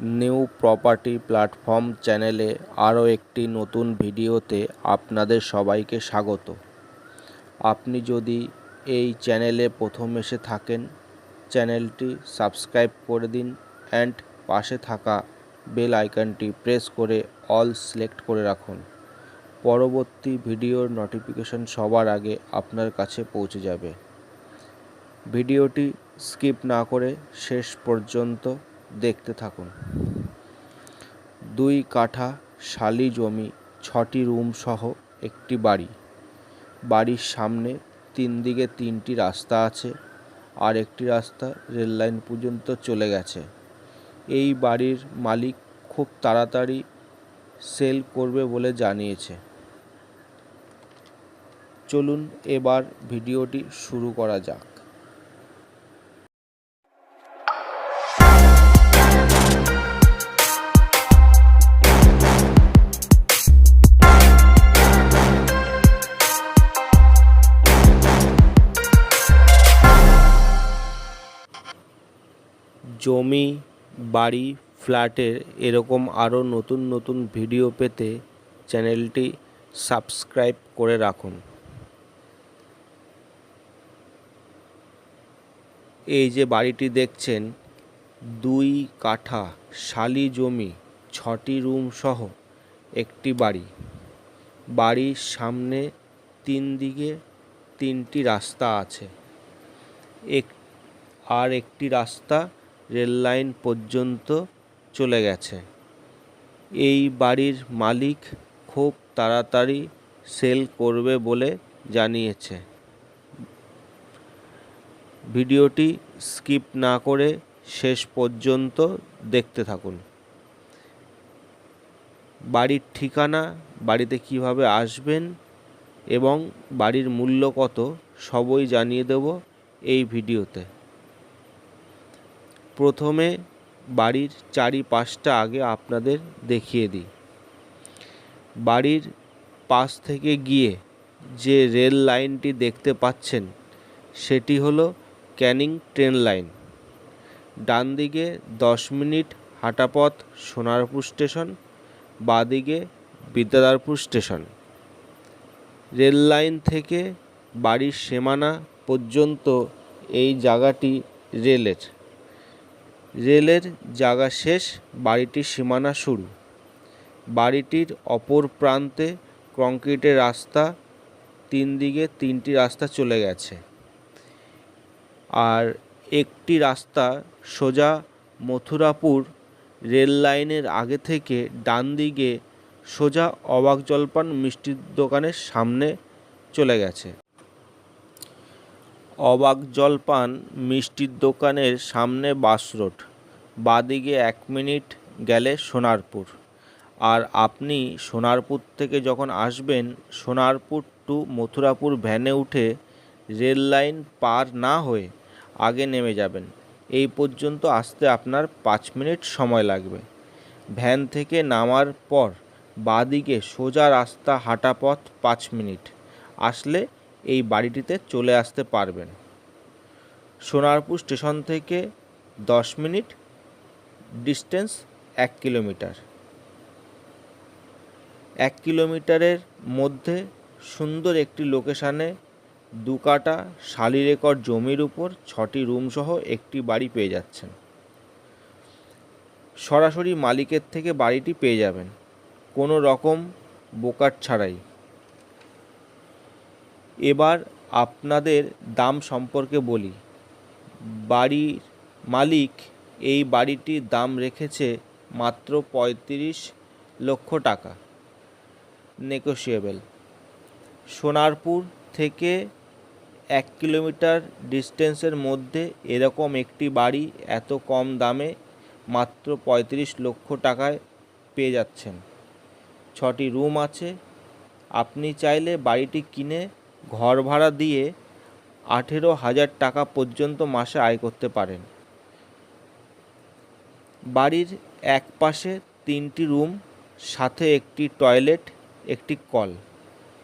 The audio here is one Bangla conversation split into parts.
নিউ প্রপার্টি প্ল্যাটফর্ম চ্যানেলে আরও একটি নতুন ভিডিওতে আপনাদের সবাইকে স্বাগত। আপনি যদি এই চ্যানেলে প্রথম এসে থাকেন, চ্যানেলটি সাবস্ক্রাইব করে দিন অ্যান্ড পাশে থাকা বেল আইকনটি প্রেস করে অল সিলেক্ট করে রাখুন। পরবর্তী ভিডিওর নোটিফিকেশন সবার আগে আপনার কাছে পৌঁছে যাবে। ভিডিওটি স্কিপ না করে শেষ পর্যন্ত দেখতে থাকুন। দুই কাঠা শালি জমি, ছটি রুম সহ একটি বাড়ি। বাড়ির সামনে তিন দিকে তিনটি রাস্তা আছে, আর একটি রাস্তা রেল লাইন পর্যন্ত চলে গেছে। এই বাড়ির মালিক খুব তাড়াতাড়ি সেল করবে বলে জানিয়েছে। চলুন এবার ভিডিওটি শুরু করা যাক। জমি, বাড়ি, ফ্ল্যাটের এরকম আরও নতুন নতুন ভিডিও পেতে চ্যানেলটি সাবস্ক্রাইব করে রাখুন। এই যে বাড়িটি দেখছেন, দুই কাঠা শালি জমি, ছটি রুম সহ একটি বাড়ি। বাড়ির সামনে তিন দিকে তিনটি রাস্তা আছে। এক আর একটি রাস্তা রেল লাইন পর্যন্ত চলে গেছে। এই বাড়ির মালিক খুব তাড়াতাড়ি সেল করবে বলে জানিয়েছে। ভিডিওটি স্কিপ না করে শেষ পর্যন্ত দেখতে থাকুন। বাড়ির ঠিকানা, বাড়িতে কীভাবে আসবেন এবং বাড়ির মূল্য কত সবই জানিয়ে দেব এই ভিডিওতে। প্রথমে বাড়ির চারিপাশটা আগে আপনাদের দেখিয়ে দিই। বাড়ির পাশ থেকে গিয়ে যে রেল লাইনটি দেখতে পাচ্ছেন, সেটি হলো ক্যানিং ট্রেন লাইন। ডান দিকে দশ মিনিট হাঁটাপথ সোনারপুর স্টেশন, বাঁদিকে বিদ্যাধরপুর স্টেশন। রেল লাইন থেকে বাড়ির সীমানা পর্যন্ত এই জায়গাটি রেলের। রেলের জায়গা শেষ, বাড়িটির সীমানা শুরু। বাড়িটির অপর প্রান্তে কংক্রিটের রাস্তা, তিন দিকে তিনটি রাস্তা চলে গেছে। আর একটি রাস্তা সোজা মথুরাপুর রেল লাইনের আগে থেকে ডান দিকে সোজা অবাক জলপান মিষ্টির দোকানের সামনে চলে গেছে। অবাক জলপান মিষ্টির দোকানের সামনে বাস রোড বাদিকে এক মিনিট গেলে সোনারপুর। আর আপনি সোনারপুর থেকে যখন আসবেন, সোনারপুর টু মথুরাপুর ভ্যানে উঠে রেল লাইন পার না হয়ে আগে নেমে যাবেন। এই পর্যন্ত আসতে আপনার পাঁচ মিনিট সময় লাগবে। ভ্যান থেকে নামার পর বাদিকে সোজা রাস্তা হাঁটা পথ পাঁচ মিনিট। আসলে এই বাড়িটিতে চলে আসতে পারবেন। সোনারপুর স্টেশন থেকে দশ মিনিট ডিস্টেন্স এক কিলোমিটার। এক কিলোমিটারের মধ্যে সুন্দর একটি লোকেশানে দু কাটা শালি রেকর্ড জমির উপর ছটি রুম সহ একটি বাড়ি পেয়ে যাচ্ছেন। সরাসরি মালিকের থেকে বাড়িটি পেয়ে যাবেন। কোনো রকম বোকার ছাড়াই। এবার আপনাদের দাম সম্পর্কে বলি। বাড়ির মালিক এই বাড়িটির দাম রেখেছে মাত্র পঁয়ত্রিশ লক্ষ টাকা। নেগোশিয়েবল সোনারপুর থেকে এক কিলোমিটার ডিস্টেন্সের মধ্যে এরকম একটি বাড়ি এত কম দামে মাত্র পঁয়ত্রিশ লক্ষ টাকায় পেয়ে যাচ্ছেন। ছটি রুম আছে। আপনি চাইলে বাড়িটি কিনে ঘর ভাড়া দিয়ে আঠেরো হাজার টাকা পর্যন্ত মাসে আয় করতে পারেন। বাড়ির এক পাশে তিনটি রুম, সাথে একটি টয়লেট, একটি কল।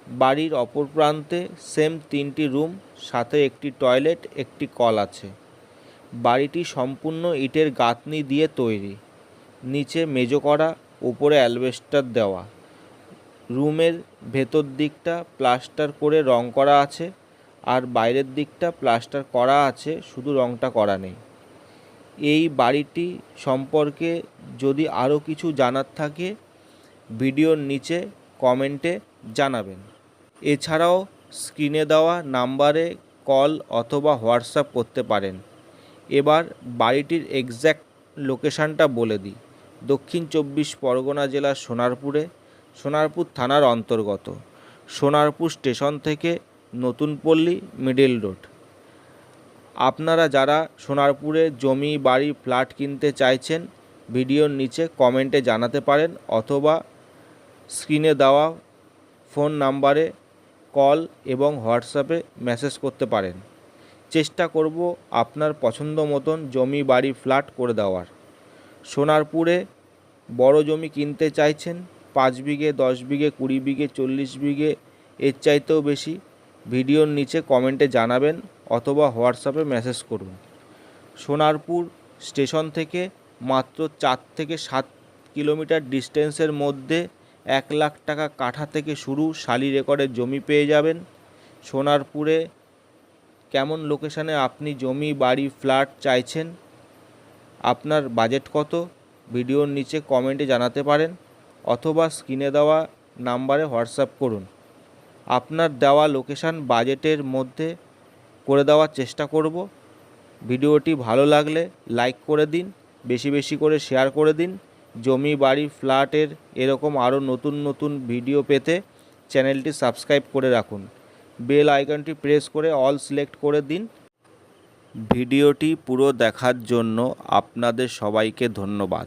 বাড়ির অপর প্রান্তে সেম তিনটি রুম, সাথে একটি টয়লেট, একটি কল আছে। বাড়িটি সম্পূর্ণ ইটের গাঁথনি দিয়ে তৈরি। নিচে মেজো করা, উপরে অ্যালবেস্টার দেওয়া। রুমের ভেতর দিকটা প্লাস্টার করে রং করা আছে আর বাইরের দিকটা প্লাস্টার করা আছে, শুধু রংটা করা নেই। এই বাড়িটি সম্পর্কে যদি আরও কিছু জানার থাকে, ভিডিওর নিচে কমেন্টে জানাবেন। এছাড়াও স্ক্রিনে দেওয়া নাম্বারে কল অথবা হোয়াটসঅ্যাপ করতে পারেন। এবার বাড়িটির এক্স্যাক্ট লোকেশানটা বলে দিই। দক্ষিণ চব্বিশ পরগনা জেলার সোনারপুরে সোনারপুর থানার অন্তর্গত। সোনারপুর স্টেশন থেকে নতুন পল্লী মিডল রোড। আপনারা যারা সোনারপুরে জমি, বাড়ি, ফ্ল্যাট কিনতে চাইছেন, ভিডিওর নিচে কমেন্টে জানাতে পারেন অথবা স্ক্রিনে দেওয়া ফোন নাম্বারে কল এবং হোয়াটসঅ্যাপে মেসেজ করতে পারেন। চেষ্টা করব আপনার পছন্দ মতন জমি, বাড়ি, ফ্ল্যাট করে দেওয়ার। সোনারপুরে বড় জমি কিনতে চাইছেন পাঁচ বিঘে, দশ বিঘে, কুড়ি বিঘে, চল্লিশ বিঘে, এর চাইতেও বেশি। ভিডিওর নিচে কমেন্টে জানাবেন অথবা হোয়াটসঅ্যাপে মেসেজ করুন। সোনারপুর স্টেশন থেকে মাত্র চার থেকে সাত কিলোমিটার ডিস্টেন্সের মধ্যে এক লাখ টাকা কাঠা থেকে শুরু শালি রেকর্ডের জমি পেয়ে যাবেন। সোনারপুরে কেমন লোকেশানে আপনি জমি, বাড়ি ফ্ল্যাট চাইছেন, আপনার বাজেট কত? ভিডিওর নিচে কমেন্টে জানাতে পারেন। অথবা স্ক্রিনে দেওয়া নাম্বারে হোয়াটসঅ্যাপ করুন। আপনার দেওয়া লোকেশান বাজেটের মধ্যে করে দেওয়ার চেষ্টা করব। ভিডিওটি ভালো লাগলে লাইক করে দিন, বেশি বেশি করে শেয়ার করে দিন। জমি, বাড়ি, ফ্ল্যাটের এরকম আরও নতুন নতুন ভিডিও পেতে চ্যানেলটি সাবস্ক্রাইব করে রাখুন। বেল আইকনটি প্রেস করে অল সিলেক্ট করে দিন। ভিডিওটি পুরো দেখার জন্য আপনাদের সবাইকে ধন্যবাদ।